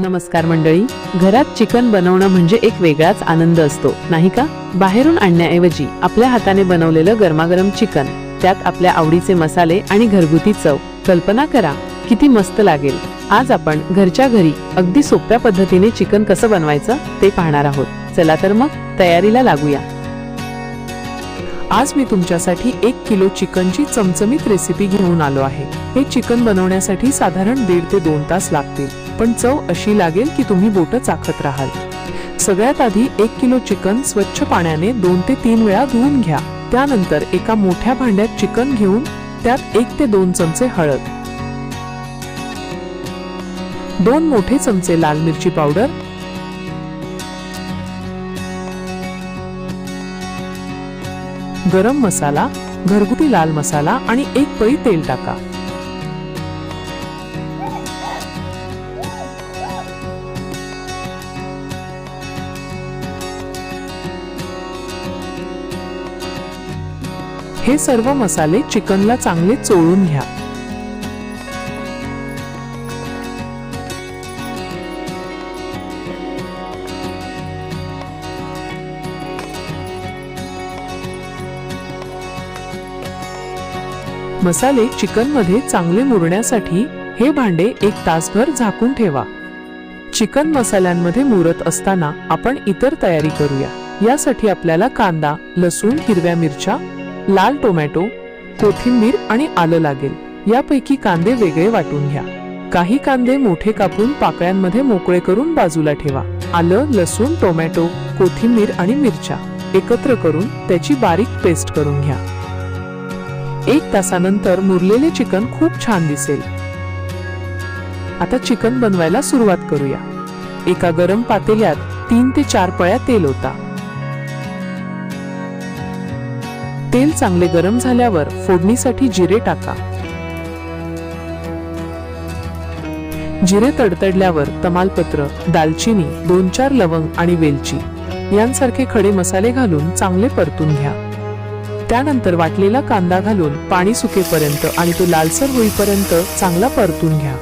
नमस्कार मंडळी घरात चिकन बनवणं म्हणजे एक वेगळाच आनंद असतो नाही का? बाहेरून आणण्याऐवजी आपल्या हाताने बनवलेलं गरमागरम चिकन त्यात आपल्या आवडीचे मसाले आणि घरगुती चव. कल्पना करा किती मस्त लागेल. आज आपण घरच्या घरी अगदी सोप्या पद्धतीने चिकन कसं बनवायचं ते पाहणार आहोत. चला तर मग तयारीला लागूया. आज मी तुमच्यासाठी एक किलो चिकनची चमचमीत रेसिपी घेऊन आलो आहे. हे चिकन बनवण्यासाठी साधारण दीड ते दोन तास लागतील. पण चव अशी लागेल की तुम्ही बोट चाखत राहाल. सगळ्यात आधी एक किलो चिकन स्वच्छ पाण्याने दोन ते तीन वेळा धुवून घ्या. त्यानंतर एका मोठ्या भांड्यात चिकन घेऊन त्यात एक ते दोन चमचे हळद. दोन मोठे चमचे लाल मिरची पावडर. गरम मसाला घरगुती लाल मसाला आणि एक पळी तेल टाका. हे सर्व मसाले चिकनला चांगले चोळून घ्या. मसाले चिकनमध्ये चांगले मुरण्यासाठी हे भांडे एक तासभर झाकून ठेवा. चिकन मसाल्यांमध्ये मुरत असताना आपण इतर तयारी करूया. यासाठी आपल्याला कांदा लसूण हिरव्या मिरच्या लाल टोमॅटो कोथिंबीर आणि आलं लागेल. यापैकी कांदे वेगळे वाटून घ्या. काही कांदे मोठे कापून पाकळ्यांमध्ये मोकळे करून बाजूला ठेवा. आलं लसूण टोमॅटो कोथिंबीर आणि मिरच्या एकत्र करून त्याची बारीक पेस्ट करून घ्या. एक तासानंतर मुरलेले चिकन खूप छान दिसेल. आता चिकन बनवायला सुरुवात करूया. एका गरम पातेल्यात तीन ते चार पळ्या तेल होता तेल चांगले गरम झाल्यावर फोडणीसाठी जिरे टाका. जिरे तडतडल्यावर तमालपत्र दालचिनी दोन चार लवंग आणि वेलची यांसारखे खडे मसाले घालून चांगले परतून घ्या. त्यानंतर वाटलेला कांदा घालून पाणी सुकेपर्यंत आणि तो लालसर होईपर्यंत चांगला परतून घ्या.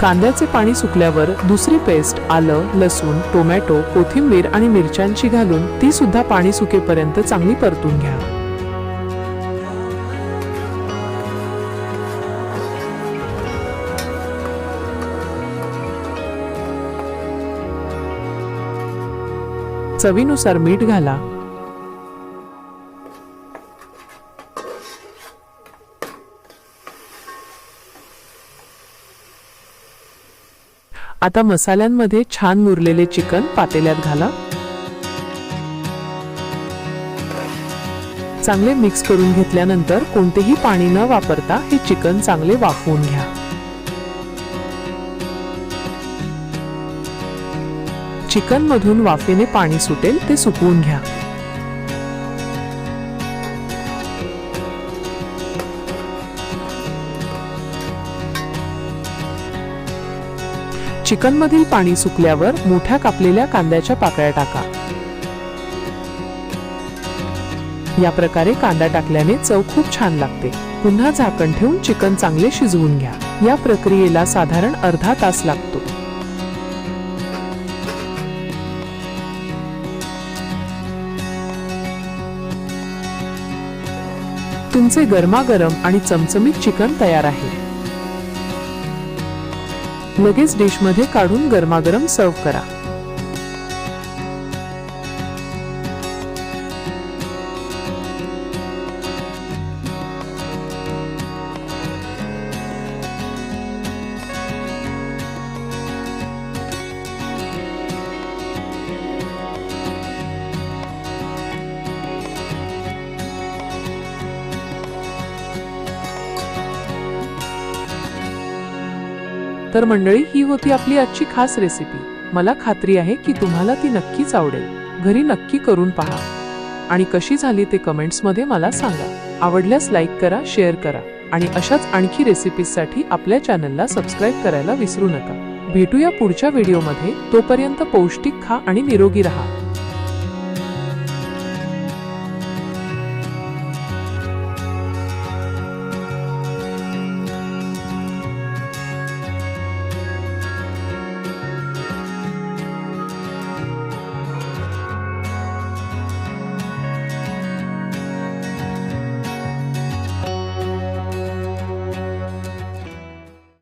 कांद्याचे पाणी सुकल्यावर दुसरी पेस्ट आलं लसूण टोमॅटो कोथिंबीर आणि मिरच्यांची घालून ती सुद्धा पाणी सुकेपर्यंत चांगली परतून घ्या. चवीनुसार मीठ घाला. आता मसाल्यांमध्ये छान मुरलेले चिकन पातेल्यात घाला. चांगले मिक्स करून घेतल्यानंतर कोणतेही पाणी न वापरता हे चिकन चांगले वाफवून घ्या. चिकन मधून वाफेने पाणी सुटेल ते सुकवून घ्या. चिकन मधील पाणी सुकल्यावर मोठ्या कापलेल्या कांद्याच्या पाकळ्या टाका. या प्रकारे कांदा टाकल्याने चव खूप छान लागते. पुन्हा झाकण ठेवून चिकन चांगले शिजवून घ्या. या प्रक्रियेला साधारण अर्धा तास लागतो. तुमचे गरमागरम आणि चमचमीत चिकन तयार आहे. लगेच डिशमध्ये काढून गरमागरम सर्व्ह करा. तर मंडळी ही होती आपली आजची खास रेसिपी मला खात्री आहे की तुम्हाला ती नक्कीच आवडेल. घरी नक्की करून पहा. आणि कशी झाली ते कमेंट्समध्ये मला सांगा. आवडल्यास लाईक करा शेअर करा. आणि अशाच आणखी रेसिपीजसाठी आपल्या चॅनलला सबस्क्राईब करायला विसरू नका. भेटूया पुढच्या व्हिडिओमध्ये तोपर्यंत पौष्टिक खा आणि निरोगी राहा.